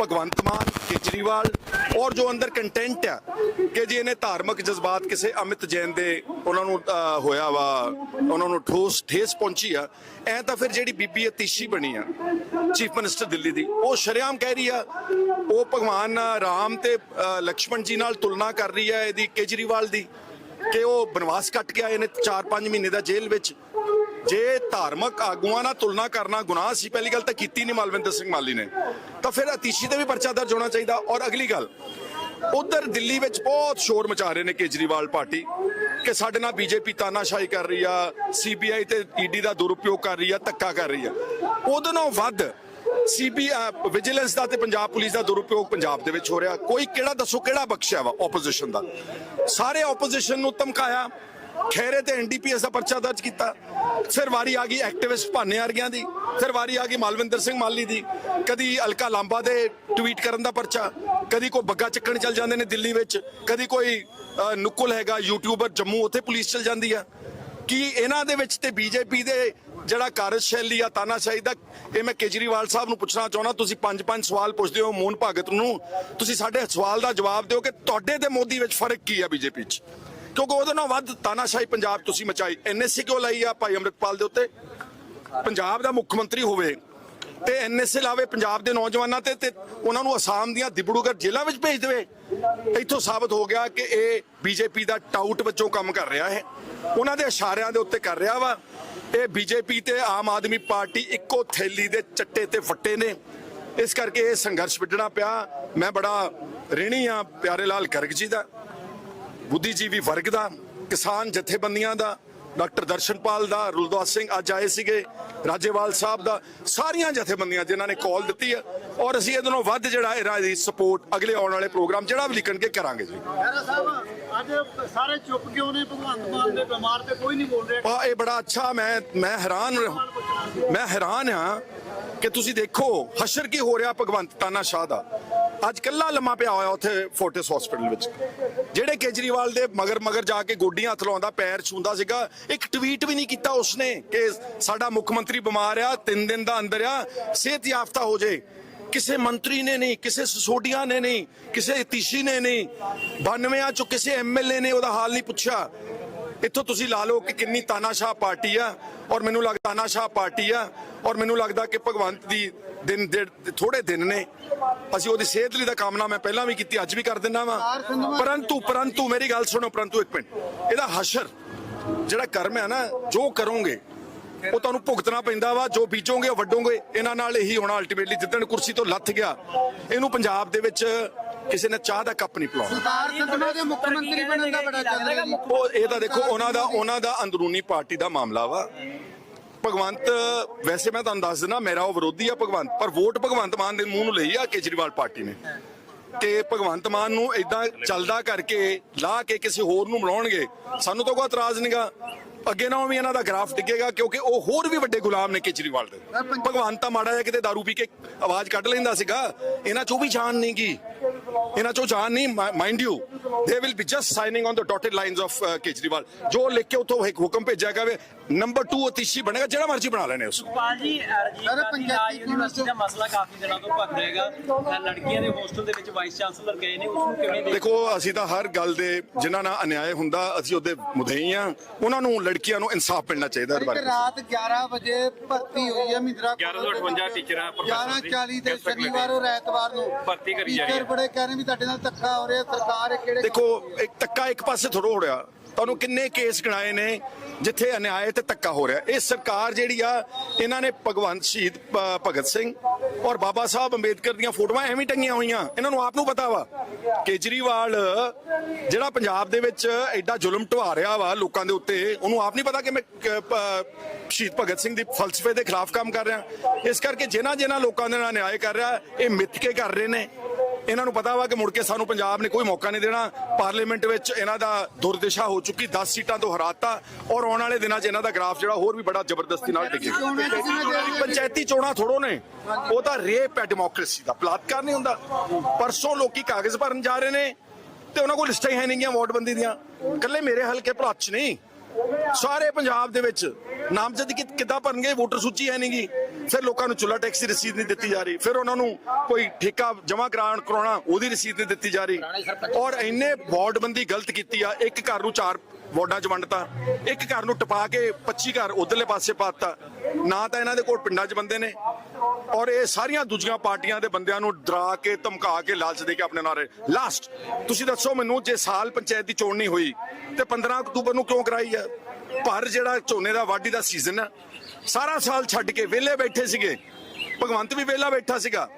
ਭਗਵੰਤ ਮਾਨ, ਕੇਜਰੀਵਾਲ ਔਰ ਜੋ ਅੰਦਰ ਕੰਟੈਂਟ ਆ ਕਿ ਜੀ ਇਹਨੇ ਧਾਰਮਿਕ ਜਜ਼ਬਾਤ ਕਿਸੇ ਅਮਿਤ ਜੈਨ ਦੇ ਉਹਨਾਂ ਨੂੰ ਹੋਇਆ ਵਾ, ਉਹਨਾਂ ਨੂੰ ਠੋਸ, ਠੇਸ ਪਹੁੰਚੀ ਆ। ਐ ਤਾਂ ਫਿਰ ਜਿਹੜੀ ਬੀਬੀ ਅਤੀਸ਼ੀ ਬਣੀ ਆ, ਚੀਫ ਮਿਨਿਸਟਰ ਦਿੱਲੀ ਦੀ, ਉਹ ਸ਼ਰੇਆਮ ਕਹਿ ਰਹੀ ਆ, ਉਹ ਭਗਵਾਨ ਰਾਮ ਤੇ ਲਕਸ਼ਮਣ ਜੀ ਨਾਲ ਤੁਲਨਾ ਕਰ ਰਹੀ ਆ ਇਹਦੀ ਕੇਜਰੀਵਾਲ ਦੀ, ਕਿ ਉਹ ਬਨਵਾਸ ਕੱਟ ਕੇ ਆਏ ਨੇ 4-5 ਮਹੀਨੇ ਦਾ ਜੇਲ੍ਹ ਵਿੱਚ। ਜੇ ਧਾਰਮਿਕ ਆਗੂਆਂ ਨਾਲ ਤੁਲਨਾ ਕਰਨਾ ਗੁਨਾਹ ਸੀ, ਪਹਿਲੀ ਗੱਲ ਤਾਂ ਕੀਤੀ ਨਹੀਂ ਮਾਲਵਿੰਦਰ ਸਿੰਘ ਮਾਲੀ ਨੇ। ਤਾਂ ਫਿਰ ਅਤੀਸ਼ੀ ਤੇ ਵੀ ਪਰਚਾ ਦਰਜ ਹੋਣਾ ਚਾਹੀਦਾ। ਔਰ ਅਗਲੀ ਗੱਲ, ਉਧਰ ਦਿੱਲੀ ਵਿੱਚ ਬਹੁਤ ਸ਼ੋਰ ਮਚਾ ਰਹੇ ਨੇ ਕੇਜਰੀਵਾਲ ਪਾਰਟੀ, ਕਿ ਸਾਡੇ ਨਾਲ ਬੀਜੇਪੀ ਤਾਨਾਸ਼ਾਹੀ ਕਰ ਰਹੀ ਆ, ਸੀਬੀਆਈ ਤੇ ਈਡੀ ਦਾ ਦੁਰਉਪਯੋਗ ਕਰ ਰਹੀ ਆ, ਧੱਕਾ ਕਰ ਰਹੀ ਆ। ਉਹਦੇ ਨਾਲੋਂ ਵੱਧ ਸੀਬੀ ਵਿਜੀਲੈਂਸ ਦਾ ਤੇ ਪੰਜਾਬ ਪੁਲਿਸ ਦਾ ਦੁਰਉਪਯੋਗ ਪੰਜਾਬ ਦੇ ਵਿੱਚ ਹੋ ਰਿਹਾ। ਕੋਈ ਕਿਹੜਾ ਦੱਸੋ ਕਿਹੜਾ ਬਖਸ਼ਿਆ ਵਾ ਆਪੋਜੀਸ਼ਨ ਦਾ? ਸਾਰੇ ਆਪੋਜੀਸ਼ਨ ਨੂੰ ਧਮਕਾਇਆ। ਖੈਰੇ ਤੇ ਐਨਡੀਪੀਐਸ ਦਾ ਪਰਚਾ ਦਰਜ ਕੀਤਾ। ਫਿਰ ਵਾਰੀ ਆ ਗਈ ਐਕਟਿਵਿਸਟ ਭਾਨੇ ਵਰਗਿਆਂ ਦੀ। ਫਿਰ ਵਾਰੀ ਆ ਗਈ ਮਾਲਵਿੰਦਰ ਸਿੰਘ ਮਾਲੀ ਦੀ। ਕਦੀ ਅਲਕਾ ਲਾਂਬਾ ਦੇ ਟਵੀਟ ਕਰਨ ਦਾ ਪਰਚਾ। ਕਦੀ ਕੋਈ ਬੱਗਾ ਚੱਕਣ ਚੱਲ ਜਾਂਦੇ ਨੇ ਦਿੱਲੀ ਵਿੱਚ। ਕਦੀ ਕੋਈ ਅਹ, ਹੈਗਾ ਯੂਟਿਊਬਰ ਜੰਮੂ ਉੱਥੇ ਪੁਲਿਸ ਚੱਲ ਜਾਂਦੀ ਆ। ਕੀ ਇਹਨਾਂ ਦੇ ਵਿੱਚ ਤੇ ਬੀਜੇਪੀ ਦੇ ਜਿਹੜਾ ਕਾਰਜਸ਼ੈਲੀ ਆ ਤਾਨਾਸ਼ਾਹੀ ਦਾ ਇਹ ਮੈਂ ਕੇਜਰੀਵਾਲ ਸਾਹਿਬ ਨੂੰ ਪੁੱਛਣਾ ਚਾਹੁੰਦਾ। ਤੁਸੀਂ ਪੰਜ ਪੰਜ ਸਵਾਲ ਪੁੱਛਦੇ ਹੋ ਮੋਹਨ ਭਾਗਤ ਨੂੰ। ਤੁਸੀਂ ਸਾਡੇ ਸਵਾਲ ਦਾ ਜਵਾਬ ਦਿਓ ਕਿ ਤੁਹਾਡੇ ਤੇ ਮੋਦੀ ਵਿੱਚ ਫ਼ਰਕ ਕੀ ਆ ਬੀਜੇਪੀ 'ਚ? ਕਿਉਂਕਿ ਉਹਦੇ ਨਾਲ ਵੱਧ ਤਾਨਾਸ਼ਾਹੀ ਪੰਜਾਬ ਤੁਸੀਂ ਮਚਾਈ। ਐਨਐਸਸੀ ਕਿਉਂ ਲਈ ਆ ਭਾਈ ਅੰਮ੍ਰਿਤਪਾਲ ਦੇ ਉੱਤੇ? ਪੰਜਾਬ ਦਾ ਮੁੱਖ ਮੰਤਰੀ ਹੋਵੇ ਤੇ ਐਨਐਸਏ ਲਾਵੇ ਪੰਜਾਬ ਦੇ ਨੌਜਵਾਨਾਂ ਤੇ ਤੇ ਉਹਨਾਂ ਨੂੰ ਅਸਾਮ ਦੀਆਂ ਦਿਬੜੂਗਰ ਜੇਲ੍ਹਾਂ ਵਿੱਚ ਭੇਜ ਦੇਵੇ। ਇੱਥੋਂ ਸਾਬਤ ਹੋ ਗਿਆ ਕਿ ਇਹ ਬੀਜੇਪੀ ਦਾ ਟਾਊਟ ਵਿੱਚੋਂ ਕੰਮ ਕਰ ਰਿਹਾ ਹੈ। ਉਹਨਾਂ ਦੇ ਇਸ਼ਾਰਿਆਂ ਦੇ ਉੱਤੇ ਕਰ ਰਿਹਾ ਵਾ। ਇਹ ਬੀਜੇਪੀ ਤੇ ਆਮ ਆਦਮੀ ਪਾਰਟੀ ਇੱਕੋ ਥੈਲੀ ਦੇ ਚੱਟੇ ਤੇ ਫੱਟੇ ਨੇ। ਇਸ ਕਰਕੇ ਇਹ ਸੰਘਰਸ਼ ਵਿੱਢਣਾ ਪਿਆ। ਮੈਂ ਬੜਾ ਰਿਣੀ ਆ ਪਿਆਰੇ ਲਾਲ ਗਰਗ ਜੀ ਦਾ। ਬੁੱਧੀਜੀਵੀ ਵਰਗ ਦਾ ਕਿਸਾਨ ਜਥੇਬੰਦੀਆਂ ਦਾ ਡਾਕਟਰ ਦਰਸ਼ਨਪਾਲ ਦਾ ਰੁਲਦਾਸ ਸਿੰਘ ਅੱਜ ਆਏ ਸੀਗੇ ਰਾਜੇਵਾਲ ਸਾਹਿਬ ਦਾ ਸਾਰੀਆਂ ਜਥੇਬੰਦੀਆਂ ਜਿਨ੍ਹਾਂ ਨੇ ਕਾਲ ਦਿੱਤੀ ਹੈ ਔਰ ਅਸੀਂ ਇਹਦੇ ਨਾਲੋਂ ਵੱਧ ਜਿਹੜਾ ਇਹਨਾਂ ਦੀ ਸਪੋਰਟ ਅਗਲੇ ਆਉਣ ਵਾਲੇ ਪ੍ਰੋਗਰਾਮ ਜਿਹੜਾ ਵੀ ਲਿਖਣ ਕੇ ਕਰਾਂਗੇ ਜੀ। ਖਹਿਰਾ ਸਾਹਿਬ ਅੱਜ ਸਾਰੇ ਚੁੱਪ ਕਿਉਂ ਨੇ? ਭਗਵੰਤ ਮਾਨ ਦੇ ਬਿਮਾਰ ਤੇ ਕੋਈ ਨਹੀਂ ਬੋਲ ਰਿਹਾ। ਆ ਇਹ ਬੜਾ ਅੱਛਾ ਮੈਂ ਮੈਂ ਹੈਰਾਨ ਮੈਂ ਹੈਰਾਨ ਹਾਂ ਕਿ ਤੁਸੀਂ ਦੇਖੋ ਹਸ਼ਰ ਕੀ ਹੋ ਰਿਹਾ ਭਗਵੰਤ ਤਾਨਾ ਸ਼ਾਹ ਦਾ। ਅੱਜ ਕੱਲਾ ਲੰਮਾ ਪਿਆ ਹੋਇਆ ਉੱਥੇ ਫੋਰਟਿਸ ਹਸਪੀਟਲ ਵਿੱਚ। ਜਿਹੜੇ ਕੇਜਰੀਵਾਲ ਦੇ ਮਗਰ ਮਗਰ ਜਾ ਕੇ ਗੋਡੀਆਂ ਹੱਥ ਲਾਉਂਦਾ, ਪੈਰ ਛੂੰਦਾ ਸੀਗਾ, ਇੱਕ ਟਵੀਟ ਵੀ ਨਹੀਂ ਕੀਤਾ ਉਸਨੇ ਕਿ ਸਾਡਾ ਮੁੱਖ ਮੰਤਰੀ ਬਿਮਾਰ ਆ, ਤਿੰਨ ਦਿਨ ਦਾ ਅੰਦਰ ਆ, ਸਿਹਤ ਯਾਫਤਾ ਹੋ ਜੇ। ਕਿਸੇ ਮੰਤਰੀ ਨੇ ਨਹੀਂ, ਕਿਸੇ ਸਸੋਡੀਆ ਨੇ ਨਹੀਂ, ਕਿਸੇ ਤੀਸ਼ੀ ਨੇ ਨਹੀਂ 92 ਚੋਂ ਕਿਸੇ ਐਮਐਲਏ ਨੇ ਉਹਦਾ ਹਾਲ ਨਹੀਂ ਪੁੱਛਿਆ। ਇੱਥੋਂ ਤੁਸੀਂ ਲਾ ਲਓ ਕਿ ਕਿੰਨੀ ਤਾਨਾਸ਼ਾਹ ਪਾਰਟੀ ਆ ਔਰ ਮੈਨੂੰ ਲੱਗਦਾ ਤਾਨਾਸ਼ਾਹ ਪਾਰਟੀ ਆ ਔਰ ਮੈਨੂੰ ਲੱਗਦਾ ਕਿ ਭਗਵੰਤ ਦੀ ਦਿਨ ਦੇ ਥੋੜੇ ਦਿਨ ਨੇ। ਅਸੀਂ ਉਹਦੀ ਸਿਹਤ ਲਈ ਦਾ ਕਾਮਨਾ ਮੈਂ ਪਹਿਲਾਂ ਵੀ ਕੀਤੀ, ਅੱਜ ਵੀ ਕਰ ਦਿੰਦਾ ਵਾਂ। ਪਰੰਤੂ ਪਰੰਤੂ ਮੇਰੀ ਗੱਲ ਸੁਣੋ, ਪਰੰਤੂ ਇੱਕ ਮਿੰਟ। ਇਹਦਾ ਹਸ਼ਰ, ਜਿਹੜਾ ਕਰਮ ਹੈ ਨਾ, ਜੋ ਕਰੋਗੇ, ਉਹ ਤੁਹਾਨੂੰ ਭੁਗਤਣਾ ਪੈਂਦਾ ਵਾ। ਜੋ ਬੀਜੋਗੇ, ਉਹ ਵੱਡੋਗੇ ਇਹਨਾਂ ਨਾਲ ਇਹੀ ਹੋਣਾ ਅਲਟੀਮੇਟਲੀ ਜਿੱਦਣ ਕੁਰਸੀ ਤੋਂ ਲੱਥ ਗਿਆ, ਇਹਨੂੰ ਪੰਜਾਬ ਦੇ ਵਿੱਚ ਕਿਸੇ ਨੇ ਚਾਹ ਦਾ ਕੱਪ ਨਹੀਂ ਪਿਲਾਉਣਾ। ਸਰਦਾਰ ਸੰਧਵਾ ਦੇ ਮੁੱਖ ਮੰਤਰੀ ਬਣਨ ਦਾ ਬੜਾ ਚੱਲ ਰਿਹਾ ਉਹ ਇਹ ਤਾਂ ਦੇਖੋ ਉਹਨਾਂ ਦਾ ਉਹਨਾਂ ਦਾ ਅੰਦਰੂਨੀ ਪਾਰਟੀ ਦਾ ਮਾਮਲਾ ਵਾ। ਭਗਵੰਤ ਵੈਸੇ ਮੈਂ ਤੁਹਾਨੂੰ ਦੱਸ ਦਿੰਦਾ ਮੇਰਾ ਉਹ ਵਿਰੋਧੀ ਆ ਭਗਵੰਤ ਪਰ ਵੋਟ ਭਗਵੰਤ ਮਾਨ ਦੇ ਮੂੰਹ ਨੂੰ ਲਈ ਆ ਕੇਜਰੀਵਾਲ ਪਾਰਟੀ ਨੇ। ਕਿ ਭਗਵੰਤ ਮਾਨ ਨੂੰ ਇਦਾਂ ਚੱਲਦਾ ਕਰਕੇ ਲਾ ਕੇ ਕਿਸੇ ਹੋਰ ਨੂੰ ਬਣਾਉਣਗੇ ਸਾਨੂੰ ਤਾਂ ਕੋਈ ਇਤਰਾਜ਼ ਨਹੀਂਗਾ ਅੱਗੇ ਨਾਲੋਂ ਵੀ ਇਹਨਾਂ ਦਾ ਗ੍ਰਾਫ ਡਿੱਗੇਗਾ ਕਿਉਂਕਿ ਉਹ ਹੋਰ ਵੀ ਵੱਡੇ ਗੁਲਾਮ ਨੇ ਕੇਜਰੀਵਾਲ ਦੇ। ਭਗਵੰਤ ਤਾਂ ਮਾੜਾ ਜਿਹਾ ਕਿਤੇ दारू ਪੀ ਕੇ ਆਵਾਜ਼ ਕੱਢ ਲੈਂਦਾ ਸੀਗਾ ਇਹਨਾਂ ਚੋਂ ਵੀ ਜਾਨ ਨਹੀਂਗੀ ਇਹਨਾਂ ਚੋਂ ਜਾਨ ਨਹੀਂ mind you they will be just signing on the dotted lines of Kejriwal ਜੋ ਲਿਖ ਕੇ ਉਥੋਂ ਇੱਕ ਹੁਕਮ ਭੇਜਿਆ ਜਾਵੇ ਨੰਬਰ 2 ਅਤੀਸ਼ੀ ਬਣੇਗਾ ਜਿਹੜਾ ਮਰਜ਼ੀ ਬਣਾ ਲੈਣੇ ਉਸ ਨੂੰ। ਪਾਲ ਜੀ ਰਜੀਵ ਸਰ, ਗਾਂਧੀ ਪੰਚਾਇਤੀ ਰਾਜ ਯੂਨੀਵਰਸਿਟੀ ਦਾ ਮਸਲਾ ਕਾਫੀ ਦਿਨਾਂ ਤੋਂ ਭਖ ਰਿਹਾਗਾ ਅਹ ਲੜਕੀਆਂ ਦੇ ਹੋਸਟਲ ਦੇ ਵਿੱਚ ਵਾਈਸ ਚਾਂਸਲਰ ਗਏ ਨੇ ਉਸ ਨੂੰ ਕਿਵੇਂ ਦੇਖ ਅਸੀਂ ਤਾਂ ਹਰ ਗੱਲ ਦੇ ਜਿਨ੍ਹਾਂ ਨਾਲ ਅਨਿਆਏ ਹੁੰਦਾ ਅਸੀਂ ਉਹਦੇ ਮੁਦਈ ਆ ਉਹਨਾਂ ਨੂੰ ਲੜਕੀਆਂ ਨੂੰ ਇਨਸਾਫ ਮਿਲਣਾ ਚਾਹੀਦਾ ਹਰ ਇੱਕ ਵਾਰ। ਰਾਤ 11 ਵਜੇ ਭਰਤੀ ਹੋਈ ਹੈ ਮਿੰਦਰਾ 1158 ਟੀਚਰਾਂ ਪ੍ਰੋਫੈਸਰ ਦੀ 11:40 ਤੇ ਸ਼ਨੀਵਾਰ ਔਰ ਐਤਵਾਰ ਨੂੰ। ਭਰਤੀ ਕਰੀ ਜਾ ਰਹੀ ਹੈ। ਟੀਚਰ ਬੜੇ ਕਹਿ ਰਹੇ ਵੀ ਤੁਹਾਡੇ ਨਾਲ ਧੱਕਾ ਹੋ ਰਿਹਾ ਸਰਕਾਰ ਕਿਹੜੇ ਦੇਖੋ, ਇੱਕ ਧੱਕਾ ਇੱਕ ਪਾਸੇ ਥੋੜੋ ਹੋ ਰਿਹਾ। ਤੁਹਾਨੂੰ ਕਿੰਨੇ ਕੇਸ ਗਣਾਏ ਨੇ, ਜਿੱਥੇ ਅਨਿਆਏ ਤੇ ਧੱਕਾ ਹੋ ਰਿਹਾ। ਇਹ ਸਰਕਾਰ ਜਿਹੜੀ ਆ, ਇਹਨਾਂ ਨੇ ਭਗਵੰਤ ਸ਼ਹੀਦ ਭਗਤ ਸਿੰਘ ਔਰ ਬਾਬਾ ਸਾਹਿਬ ਅੰਬੇਦਕਰ ਦੀਆਂ ਫੋਟੋਆਂ ਐਵੇਂ ਟੰਗੀਆਂ ਹੋਈਆਂ। ਇਹਨਾਂ ਨੂੰ ਆਪ ਨੂੰ ਪਤਾ ਵਾ। ਕੇਜਰੀਵਾਲ, ਜਿਹੜਾ ਪੰਜਾਬ ਦੇ ਵਿੱਚ ਐਡਾ ਜ਼ੁਲਮ ਢਵਾ ਰਿਹਾ ਵਾ ਲੋਕਾਂ ਦੇ ਉੱਤੇ, ਉਹਨੂੰ ਆਪ ਨਹੀਂ ਪਤਾ ਕਿ ਮੈਂ ਸ਼ਹੀਦ ਭਗਤ ਸਿੰਘ ਦੀ ਫਲਸਫੇ ਦੇ ਖਿਲਾਫ ਕੰਮ ਕਰ ਰਿਹਾ। ਇਸ ਕਰਕੇ ਜਿਨ੍ਹਾਂ ਜਿਨ੍ਹਾਂ ਲੋਕਾਂ ਦੇ ਨਾਲ ਅਨਿਆਏ ਕਰ ਰਿਹਾ, ਇਹ ਮਿੱਥ ਕੇ ਕਰ ਰਹੇ ਨੇ। ਇਹਨਾਂ ਨੂੰ ਪਤਾ ਵਾ ਕਿ ਮੁੜ ਕੇ ਸਾਨੂੰ ਪੰਜਾਬ ਨੇ ਕੋਈ ਮੌਕਾ ਨਹੀਂ ਦੇਣਾ। ਪਾਰਲੀਮੈਂਟ ਵਿੱਚ ਇਹਨਾਂ ਦਾ ਦੁਰਦਿਸ਼ਾ ਹੋ ਚੁੱਕੀ 10 ਸੀਟਾਂ ਤੋਂ ਹਰਾਤਾ ਔਰ ਆਉਣ ਵਾਲੇ ਦਿਨਾਂ 'ਚ ਇਹਨਾਂ ਦਾ ਗ੍ਰਾਫ ਜਿਹੜਾ ਹੋਰ ਵੀ ਬੜਾ ਜ਼ਬਰਦਸਤੀ ਨਾਲ ਚੋਣਾਂ ਡਿੱਗੇਗਾ ਪੰਚਾਇਤੀ ਚੋਣਾਂ ਥੋੜੋ ਨੇ। ਉਹ ਤਾਂ ਰੇਪ ਹੈ ਡੈਮੋਕ੍ਰੇਸੀ ਦਾ, ਬਲਾਤਕਾਰ ਨਹੀਂ ਹੁੰਦਾ। ਪਰਸੋਂ ਲੋਕੀ ਕਾਗਜ਼ ਭਰਨ ਜਾ ਰਹੇ ਨੇ ਤੇ ਉਹਨਾਂ ਕੋਲ ਲਿਸਟਾਂ ਹੀ ਹੈ ਨਹੀਂਗੀਆਂ ਵੋਟਬੰਦੀ ਦੀਆਂ। ਇਕੱਲੇ ਮੇਰੇ ਹਲਕੇ ਭਲਾਚ 'ਚ ਨਹੀਂ। ਸਾਰੇ ਪੰਜਾਬ ਦੇ ਵਿੱਚ ਨਾਮਜ਼ਦ ਕਿੱਦਾਂ ਭਰਨਗੇ, ਵੋਟਰ ਸੂਚੀ ਹੈ ਨਹੀਂਗੀ ਫਿਰ ਲੋਕਾਂ ਨੂੰ ਚੁੱਲਾ ਟੈਕਸ ਦੀ ਰਸੀਦ ਨਹੀਂ ਦਿੱਤੀ ਜਾ ਰਹੀ। ਫਿਰ ਉਹਨਾਂ ਨੂੰ ਕੋਈ ਠੇਕਾ ਜਮ੍ਹਾਂ ਕਰਾਉਣ ਕਰਾਉਣਾ ਉਹਦੀ ਰਸੀਦ ਨਹੀਂ ਦਿੱਤੀ ਜਾ ਰਹੀ। ਔਰ ਇੰਨੇ ਵਾਰਡਬੰਦੀ ਗਲਤ ਕੀਤੀ ਆ। ਇੱਕ ਘਰ ਨੂੰ ਚਾਰ ਵਾਰਡਾਂ 'ਚ ਵੰਡਤਾ। ਇੱਕ ਘਰ ਨੂੰ ਟਪਾ ਕੇ 25 ਘਰ ਉਧਰਲੇ ਪਾਸੇ ਪਾਤਾ ਨਾ ਤਾਂ ਇਹਨਾਂ ਦੇ ਕੋਲ ਪਿੰਡਾਂ 'ਚ ਬੰਦੇ ਨੇ। ਔਰ ਇਹ ਸਾਰੀਆਂ ਦੂਜੀਆਂ ਪਾਰਟੀਆਂ ਦੇ ਬੰਦਿਆਂ ਨੂੰ ਡਰਾ ਕੇ ਧਮਕਾ ਕੇ ਲਾਲਚ ਦੇ ਕੇ ਆਪਣੇ ਨਾਲ ਲਾਸਟ ਤੁਸੀਂ ਦੱਸੋ ਮੈਨੂੰ ਜੇ ਸਾਲ ਪੰਚਾਇਤ ਦੀ ਚੋਣ ਨਹੀਂ ਹੋਈ ਤੇ 15 ਅਕਤੂਬਰ ਨੂੰ ਕਿਉਂ ਕਰਾਈ ਆ? ਪਰ ਜਿਹੜਾ ਝੋਨੇ ਦਾ ਵਾਢੀ ਦਾ ਸੀਜ਼ਨ ਆ ਸਾਰਾ ਸਾਲ ਛੱਡ ਕੇ ਵਿਹਲੇ ਬੈਠੇ ਸੀਗੇ। ਭਗਵੰਤ ਵੀ ਵਿਹਲਾ ਬੈਠਾ ਸੀਗਾ।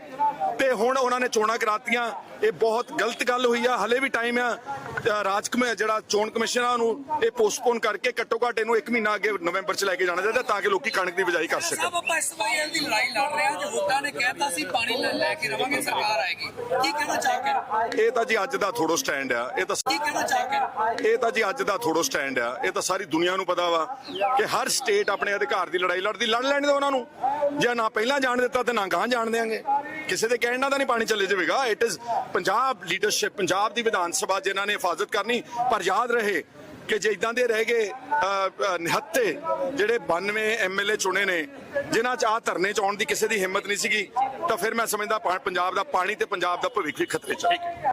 ਤੇ ਹੁਣ ਉਹਨਾਂ ਨੇ ਚੋਣਾਂ ਕਰਾਤੀਆਂ। ਇਹ ਬਹੁਤ ਗਲਤ ਗੱਲ ਹੋਈ ਆ। ਹਲੇ ਵੀ ਟਾਈਮ ਆ। ਰਾਜ ਕਮੇ ਜਿਹੜਾ ਚੋਣ ਕਮਿਸ਼ਨ ਆ ਉਹਨੂੰ ਇਹ ਪੋਸਟਪੋਨ ਕਰਕੇ ਘੱਟੋ ਘੱਟ ਇਹਨੂੰ 1 ਮਹੀਨਾ ਅੱਗੇ ਨਵੰਬਰ ਚ ਲੈ ਕੇ ਜਾਣਾ ਚਾਹੀਦਾ ਤਾਂ ਕਿ ਲੋਕੀ ਕਣਕ ਦੀ ਬਿਜਾਈ ਕਰ ਸਕਣ। ਸਾਹਿਬ ਆਪਾਂ ਵਾਰੀ ਦੀ ਲੜਾਈ ਲੜ ਰਹੇ ਹਾਂ। ਜੋ ਵੋਟਾਂ ਨੇ ਕਹਿਤਾ ਸੀ ਪਾਣੀ ਲੈ ਕੇ ਰਵਾਂਗੇ ਸਰਕਾਰ ਆਏਗੀ। ਕੀ ਕਹਿਣਾ ਚਾਹੋਗੇ? ਇਹ ਤਾਂ ਜੀ ਅੱਜ ਦਾ ਥੋੜੋ ਸਟੈਂਡ ਆ। ਇਹ ਤਾਂ ਕੀ ਕਹਿਣਾ ਚਾਹੋਗੇ? ਇਹ ਤਾਂ ਜੀ ਅੱਜ ਦਾ ਥੋੜੋ ਸਟੈਂਡ ਆ। ਇਹ ਤਾਂ ਸਾਰੀ ਦੁਨੀਆ ਨੂੰ ਪਤਾ ਵਾ ਕਿ ਹਰ ਸਟੇਟ ਆਪਣੇ ਅਧਿਕਾਰ ਦੀ ਲੜਾਈ ਲੜਦੀ ਲੜ ਲੈਣ ਦਿਓ ਉਹਨਾਂ ਨੂੰ। ਜੇ ਨਾ ਪਹਿਲਾਂ ਜਾਣ ਦਿੱਤਾ ਤੇ ਨਾ ਗਾਂ ਜਾਣ ਦੇਾਂਗੇ ਕਿਸੇ ਦੇ ਕਹਿਣ ਨਾਲ ਤਾਂ ਨਹੀਂ ਪਾਣੀ ਚੱਲੇ ਜਾਵੇਗਾ। It is Punjab leadership Punjab ਦੀ ਵਿਧਾਨ ਸਭਾ ਜਿਨ੍ਹਾਂ ਨੇ ਹਿਫਾਜ਼ਤ ਕਰਨੀ ਪਰ ਯਾਦ ਰਹੇ ਕਿ ਜੇ ਇਦਾਂ ਦੇ ਰਹਿ ਗਏ ਅ, ਅ, ਨਿਹੱਤੇ ਜਿਹੜੇ 92 ਐਮਐਲਏ ਚੁਣੇ ਨੇ ਜਿਨ੍ਹਾਂ ਚ ਆ ਧਰਨੇ ਚ ਆਉਣ ਦੀ ਕਿਸੇ ਦੀ ਹਿੰਮਤ ਨਹੀਂ ਸੀਗੀ ਤਾਂ ਫਿਰ ਮੈਂ ਸਮਝਦਾ ਪੰਜਾਬ ਦਾ ਪਾਣੀ ਤੇ ਪੰਜਾਬ ਦਾ ਭਵਿੱਖ ਵੀ ਖਤਰੇ ਚ ਹੈ